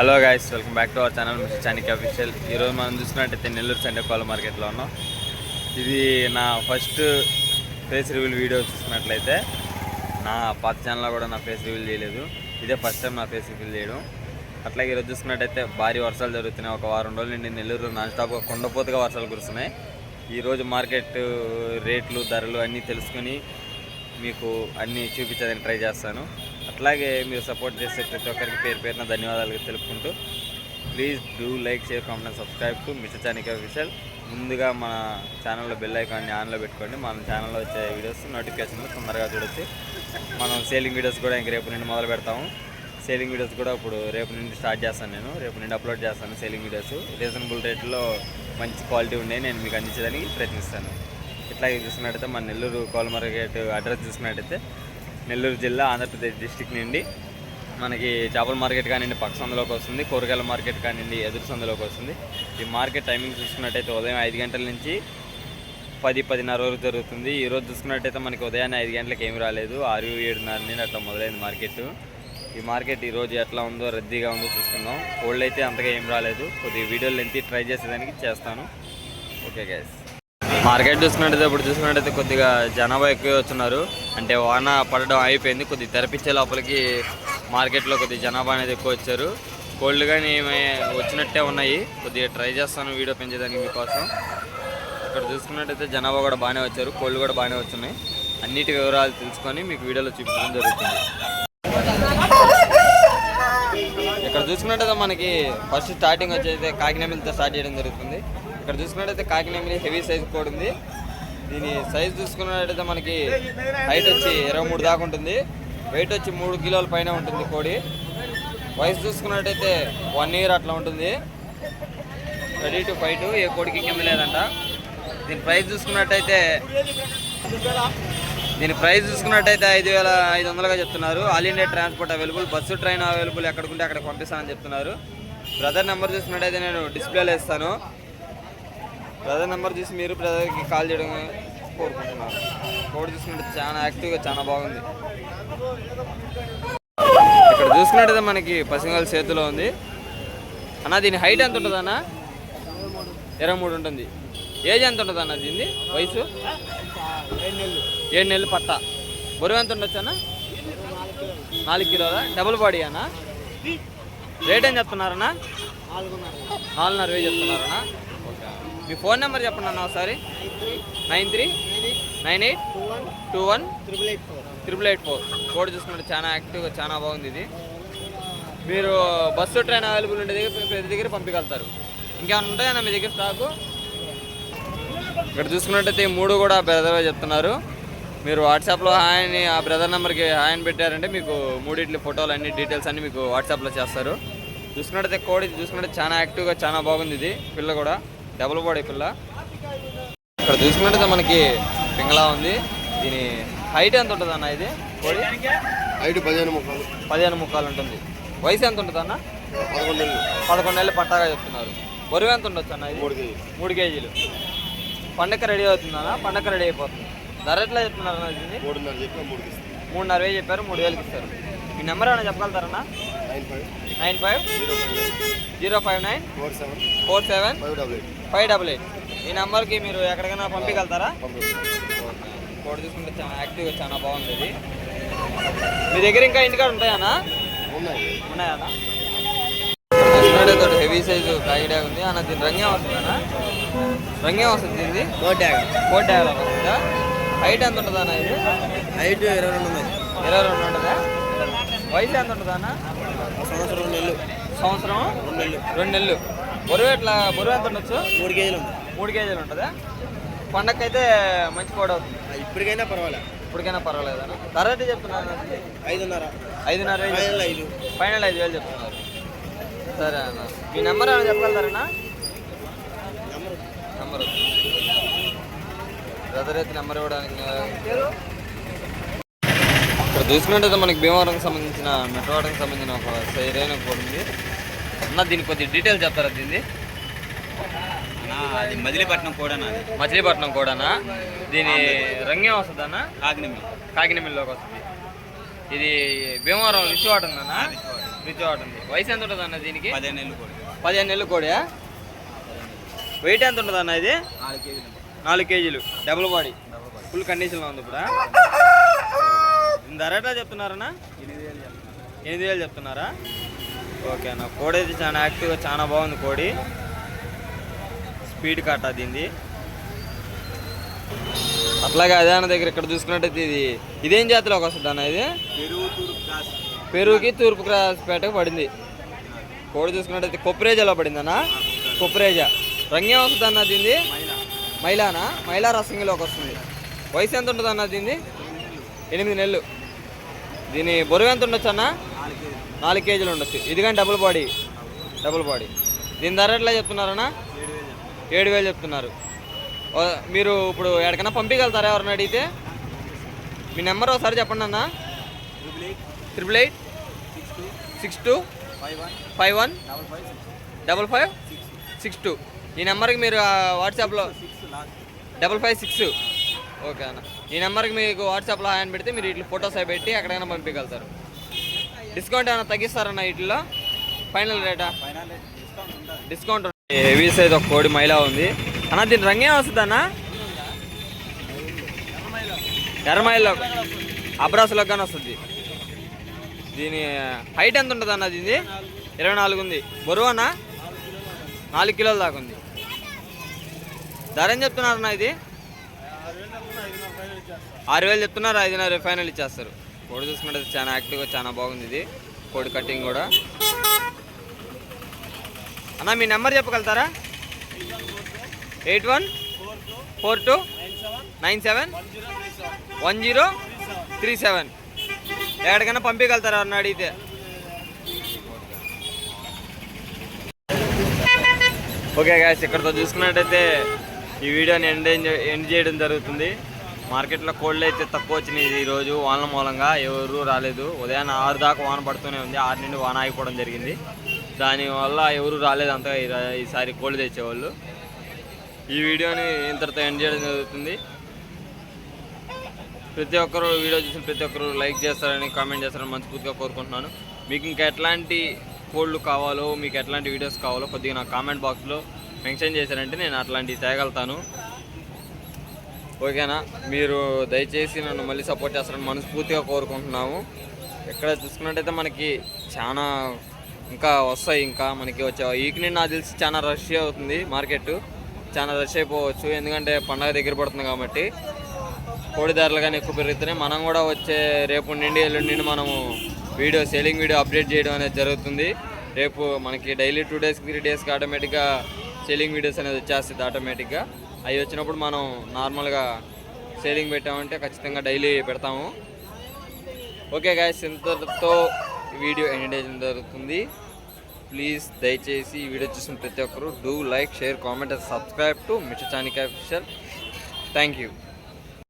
Hello guys welcome back to our channel mister Chanik official ఈరోజు మనం చూసినట్టయితే Nellore Sunday కోల మార్కెట్లో ఉన్నాం. ఇది నా ఫస్ట్ ఫేస్ రివ్యూల్ వీడియో చూసినట్లయితే నా పాత ఛానల్లో కూడా నా ఫేస్ రివ్యూల్ చేయలేదు. ఇదే ఫస్ట్ టైం నా ఫేస్ రివ్యూల్ చేయడం. అట్లాగే ఈరోజు చూసినట్టయితే భారీ వర్షాలు జరుగుతున్నాయి. ఒక వారం రోజుల నుండి నెల్లూరు నాన్ స్టాప్గా కొండపోతుగా వర్షాలు కురుస్తున్నాయి. ఈరోజు మార్కెట్ రేట్లు ధరలు అన్నీ తెలుసుకొని మీకు అన్నీ చూపించడానికి ట్రై చేస్తాను. అట్లాగే మీరు సపోర్ట్ చేసే ప్రతి ఒక్కరికి పేరు పేరున ధన్యవాదాలు తెలుపుకుంటూ please do like share comment and subscribe to mister Chanika official ముందుగా మన ఛానల్లో బెల్ ఐకాన్ని ఆన్లో పెట్టుకోండి. మన ఛానల్లో వచ్చే వీడియోస్ నోటిఫికేషన్లు తొందరగా చూడొచ్చు. మనం సేలింగ్ వీడియోస్ కూడా ఇంక రేపు నుండి మొదలు పెడతాము. సేలింగ్ వీడియోస్ కూడా ఇప్పుడు రేపు నుండి స్టార్ట్ చేస్తాను నేను. రేపు నుండి అప్లోడ్ చేస్తాను సేలింగ్ వీడియోస్ రీజనబుల్ రేట్లో మంచి క్వాలిటీ ఉండే నేను మీకు అందించడానికి ప్రయత్నిస్తాను. ఇట్లాగే చూసినట్టయితే మన నెల్లూరు కోల అడ్రస్ చూసినట్టయితే నెల్లూరు జిల్లా ఆంధ్రప్రదేశ్ డిస్టిక్ నుండి మనకి చేపల మార్కెట్ కానివ్వండి పక్క సందులోకి వస్తుంది కూరగాయల మార్కెట్ కానివ్వండి ఎదురు సందులోకి వస్తుంది. ఈ మార్కెట్ టైమింగ్ చూసుకున్నట్టయితే ఉదయం ఐదు గంటల నుంచి పది పదిన్నర వరకు జరుగుతుంది. ఈ రోజు చూసుకున్నట్టయితే మనకి ఉదయాన్నే ఐదు గంటలకు ఏమి రాలేదు. ఆరు ఏడున్నర నుండి అట్లా మొదలైంది మార్కెట్ ఈ మార్కెట్ ఈరోజు ఎట్లా ఉందో రద్దీగా ఉందో చూసుకుందాం. కోల్డ్ అయితే అంతగా ఏం రాలేదు. కొద్దిగా వీడియో లెంత్ ట్రై చేసేదానికి చేస్తాను. ఓకే గ్యాస్ మార్కెట్ చూసుకున్నట్టయితే ఇప్పుడు చూసుకున్నట్టయితే కొద్దిగా జనాభా ఎక్కువ వస్తున్నారు. అంటే వాన పడడం అయిపోయింది కొద్దిగా తెరపించే లోపలికి మార్కెట్లో కొద్దిగా జనాభా అనేది ఎక్కువ వచ్చారు. కోల్డ్ కానీ వచ్చినట్టే ఉన్నాయి. కొద్దిగా ట్రై చేస్తాను వీడియో పెంచేదానికి మీకోసం. ఇక్కడ చూసుకున్నట్టయితే జనాభా కూడా బాగానే వచ్చారు. కోళ్ళు కూడా బాగానే వచ్చున్నాయి అన్నిటి వివరాలు తెలుసుకొని మీకు వీడియోలో చూపించడం జరుగుతుంది. ఇక్కడ చూసుకున్నట్టయితే మనకి ఫస్ట్ స్టార్టింగ్ వచ్చేది కాకినేమిలతో స్టార్ట్ చేయడం జరుగుతుంది. ఇక్కడ చూసుకున్నట్టయితే కాకినేమిలి హెవీ సైజ్ కూడా ఉంది. దీని సైజ్ చూసుకున్నట్టయితే మనకి హైట్ వచ్చి ఇరవై మూడు దాకా ఉంటుంది. వెయిట్ వచ్చి మూడు కిలోల పైన ఉంటుంది కోడి. వయసు చూసుకున్నట్టయితే వన్ ఇయర్ అట్లా ఉంటుంది. రెడీ టు ఫైట్ ఏ కోడికి కింద లేదంట. దీని ప్రైస్ చూసుకున్నట్టయితే దీని ప్రైస్ చూసుకున్నట్టయితే ఐదు వేల ఐదు వందలుగా చెప్తున్నారు. All India transport available bus train available ఎక్కడికుంటే అక్కడ పంపిస్తానని చెప్తున్నారు. బ్రదర్ నెంబర్ చూసుకున్నట్టయితే నేను డిస్ప్లేలో ఇస్తాను. బ్రదర్ నెంబర్ చూసి మీరు బ్రదర్కి కాల్ చేయడం కోరుకుంటున్నాను. కోడ్ చూసుకుంటే చాలా యాక్టివ్గా చాలా బాగుంది. ఇక్కడ చూసుకున్నట్టయితే మనకి పసింగల్ చేతిలో ఉంది. అన్న దీని హైట్ ఎంత ఉంటుంది అన్న? ఇరవై మూడు ఉంటుంది. ఏజ్ ఎంత ఉంటుంది అన్న దీన్ని వయసు? ఏడు నెలలు పట్ట. బరువు ఎంత ఉండొచ్చు అన్న? నాలుగు కిలోల? డబుల్ బాడీ అన్న? రేట్ ఏం చెప్తున్నారన్నా? నాలుగున్నర. వేలు చెప్తున్నారన్నా? మీ ఫోన్ నెంబర్ చెప్పండి అన్న ఒకసారి. Nine three nine eight two one triple eight four. Code చూసుకుంటే చాలా యాక్టివ్గా చాలా బాగుంది ఇది. మీరు బస్సు ట్రైన్ అవైలబుల్ ఉండే దగ్గర ప్రతి దగ్గర పంపించగలుగుతారు. ఇంకేమైనా ఉంటాయన్నా మీ దగ్గర స్టాకు ఇక్కడ చూసుకున్నట్టయితే మూడు కూడా బ్రదర్ చెప్తున్నారు. మీరు వాట్సాప్లో హాయ్ని ఆ బ్రదర్ నెంబర్కి హాయ్ పెట్టారంటే మీకు మూడిట్ల ఫోటోలు అన్ని డీటెయిల్స్ అన్ని మీకు వాట్సాప్లో చేస్తారు. చూసుకున్నట్టయితే కోడి చూసుకుంటే చాలా యాక్టివ్గా చాలా బాగుంది ఇది పిల్ల కూడా. డబుల్ బాడీ పిల్ల. ఇక్కడ చూసుకున్నట్టయితే మనకి పింగళా ఉంది. దీని హైట్ ఎంత ఉంటుంది అన్న ఇది? కోడి ఐదు పదిహేను ముక్కలు. పదిహేను ముక్కాలు ఉంటుంది. వయసు ఎంత ఉంటుంది అన్న? పదకొండు పదకొండు నెలలు పట్టాగా చెప్తున్నారు. బరువు ఎంత ఉండొచ్చు అన్న ఇది? మూడు కేజీ మూడు కేజీలు. పండగ రెడీ అవుతుందన్నా పండగ రెడీ అయిపోతుంది. ధర ఎట్లా చెప్తున్నారు అన్న దీన్ని? మూడున్నర ఇస్తాను మూడున్నర వేలు చెప్పారు మూడు వేలకి ఇస్తారు. మీ నెంబర్ ఏమైనా చెప్పగలుగుతారన్నా? Nine five nine five zero five zero five nine four seven four seven five double eight. Five double eight ఈ నెంబర్కి మీరు ఎక్కడికైనా పంపించగలుగుతారా? కోడ్ తీసుకుంటే చాలా యాక్టివ్గా చాలా బాగుంది ఇది. మీ దగ్గర ఇంకా ఇంటికాడ ఉంటాయన్నా ఉన్నాయి ఉన్నాయన్నా హెవీ సైజు కాగిడా ఉంది. అన్న దీని రంగే వస్తుందన్నా రంగే వస్తుంది దీనిది? కోట్ డ్యాగ్లో వస్తుందా హైట్ ఎంత ఉంటుంది అన్న ఇది? హైట్ ఇరవై రెండు ఉన్నాయి ఇరవై రెండు ఉంటుందా? వయసు ఎంత ఉంటుంది అన్న? సంవత్సరం నెలలు. సంవత్సరం? రెండు నెలలు. రెండు నెలలు. బరువు ఎట్లా బరువు ఎంత ఉండొచ్చు? మూడు కేజీలు ఉంది. మూడు కేజీలు ఉంటుందా? పండగకైతే మంచి కోడ్ అవుతుంది. ఇప్పటికైనా పర్వాలే. ఇప్పటికైనా పర్వాలేదు అన్న. ధర అయితే చెప్తున్నాను ఐదున్నర. ఐదున్నర ఫైనల్ ఐదు. ఫైనల్ ఐదు వేలు చెప్తున్నారు. సరే అన్న. మీ నెంబర్ ఏమైనా చెప్పగలుగుతారన్నా? నెంబర్. నెంబర్. బ్రదర్ అయితే నెంబర్ ఇవ్వడానికి చూసుకున్నట్టయితే మనకి భీమవరంకి సంబంధించిన మెట్రోవాడకి సంబంధించిన ఒక సైరైన కూడా ఉంది. అన్న దీనికి కొద్ది డీటెయిల్స్ చెప్తారా దీన్ని? అది మదిలిపట్నం కూడా నాది మచిలీపట్నం కూడానా దీని రంగేం వస్తుందన్న కాకినమి కాకినమిల్లోకి వస్తుంది. ఇది భీమవరం విశ్వాట ఉందన్నా? ఒకటి ఉంది. వయసు ఎంత ఉంటుంది అన్న దీనికి? పదిహేను నెలలు కూడా. పదిహేను నెలలు కోడియా వెయిట్ ఎంత ఉంటుంది అన్న ఇది? నాలుగు కేజీలు. నాలుగు కేజీలు. డబుల్ బాడీ ఫుల్ కండిషన్లో ఉంది ఇప్పుడు? ధర ఎట్లా చెప్తున్నారన్నా ఎనిమిది వేలు చెప్తున్నారా? ఓకే అన్న కోడి అయితే చాలా యాక్టివ్గా చాలా బాగుంది కోడి. స్పీడ్ కట్ట దీంది అట్లాగే అదే అన్న దగ్గర ఇక్కడ చూసుకున్నట్టయితే ఇది ఇదేం జాతిలోకి వస్తుంది అన్న ఇది? తూర్పు పెరుగుకి తూర్పు క్రాస్పేటకు పడింది. కోడి చూసుకున్నట్టయితే కొప్పరేజాలో పడింది అన్న. కొప్పరేజా రంగేం వస్తుంది అన్న దీన్ని మైలానా? మైలా రసంగిలోకి వస్తుంది. వయసు ఎంత ఉంటుంది అన్న దీన్ని ఎనిమిది నెలలు. దీని బరువు ఎంత ఉండొచ్చు అన్న? నాలుగు కేజీలు. ఉండొచ్చు. ఇది కానీ డబుల్ బాడీ డబుల్ బాడీ దీని ధర ఎట్లా చెప్తున్నారన్నా ఏడు వేలు ఏడు వేలు చెప్తున్నారు. మీరు ఇప్పుడు ఎక్కడికైనా పంపించగలుగుతారా ఎవరిని అడిగితే? మీ నెంబర్ ఒకసారి చెప్పండి అన్న. Triple eight six two five one double five six two ఈ నెంబర్కి మీరు వాట్సాప్లో డబల్ ఫైవ్ సిక్స్ ఓకే అన్న. ఈ నెంబర్కి మీకు వాట్సాప్లో హాయ్ పెడితే మీరు ఇట్లా ఫొటోస్ అవి పెట్టి ఎక్కడైనా పంపించగలుగుతారు. డిస్కౌంట్ ఏమైనా తగ్గిస్తారన్న వీటిలో? ఫైనల్ రేటా డిస్కౌంట్ హెవీ సైజ్ ఒక కోడి మైలా ఉంది. అన్న దీని రంగేం వస్తుంది అన్న? ఎర్రమైల్లో అబ్రాసులో కానీ వస్తుంది. దీని హైట్ ఎంత ఉంటుంది అన్న దీని ఇరవై నాలుగు ఉంది. బరువు అన్న? నాలుగు కిలోల దాకా ఉంది. ధర ఏం చెప్తున్నారన్న ఇది? ఆరు వేలు చెప్తున్నారు ఐదున్నర ఫైనల్ ఇచ్చేస్తారు. కోడి చూసుకుంటే చాలా యాక్టివ్గా చాలా బాగుంది ఇది. కోడి కటింగ్ కూడా. అన్న మీ నెంబర్ చెప్పగలుగుతారా? Eight one four two nine seven one zero three seven. ఎక్కడికైనా పంపించగలుగుతారా అన్న అడిగితే? ఓకే గాయస్ ఇక్కడతో చూసుకున్నట్టయితే ఈ వీడియోని ఎండ్ ఎండ్ చేయడం జరుగుతుంది. మార్కెట్లో కోళ్ళు అయితే తక్కువ వచ్చినాయి ఈరోజు వానల మూలంగా ఎవరు రాలేదు. ఉదయాన్నే ఆరు దాకా వాన పడుతూనే ఉంది. ఆరు నుండి వాన ఆగిపోవడం జరిగింది. దానివల్ల ఎవరు రాలేదు అంతగా ఈ- ఈసారి కోళ్ళు తెచ్చేవాళ్ళు. ఈ వీడియోని ఇంతటితో ఎండ్ చేయడం జరుగుతుంది. ప్రతి ఒక్కరు వీడియో చూసిన ప్రతి ఒక్కరు లైక్ చేస్తారని కామెంట్ చేస్తారని మనస్ఫూర్తిగా కోరుకుంటున్నాను. మీకు ఇంకా ఎట్లాంటి కోళ్ళు కావాలో మీకు ఎట్లాంటి వీడియోస్ కావాలో కొద్దిగా నా కామెంట్ బాక్స్లో మెన్షన్ చేశారంటే నేను అట్లాంటివి తేగలుగుతాను ఓకేనా? మీరు దయచేసి నన్ను మళ్ళీ సపోర్ట్ చేస్తారని మనస్ఫూర్తిగా కోరుకుంటున్నాము. ఎక్కడ చూసుకున్నట్టయితే మనకి చాలా ఇంకా వస్తాయి ఇంకా మనకి వచ్చే వీక్ని నాకు తెలిసి చాలా రష్ అవుతుంది మార్కెట్ చాలా రష్ అయిపోవచ్చు. ఎందుకంటే పండగ దగ్గర పడుతుంది కాబట్టి. కోడి ధరలు కానీ ఎక్కువ పెరుగుతున్నాయి. మనం కూడా వచ్చే రేపు నుండి ఎల్లుండి మనము వీడియో సేలింగ్ వీడియో అప్డేట్ చేయడం అనేది జరుగుతుంది. రేపు మనకి డైలీ టూ డేస్కి త్రీ డేస్కి ఆటోమేటిక్గా సేలింగ్ వీడియోస్ అనేది వచ్చేస్తుంది ఆటోమేటిక్గా అవి వచ్చినప్పుడు మనం నార్మల్గా సేలింగ్ పెట్టామంటే ఖచ్చితంగా డైలీ పెడతాము. ఓకే గాయస్ ఇంతతో వీడియో ఎండ్ చేయడం జరుగుతుంది. ప్లీజ్ దయచేసి ఈ వీడియో చూసిన ప్రతి ఒక్కరు do like share comment and subscribe to mister చానికా thank you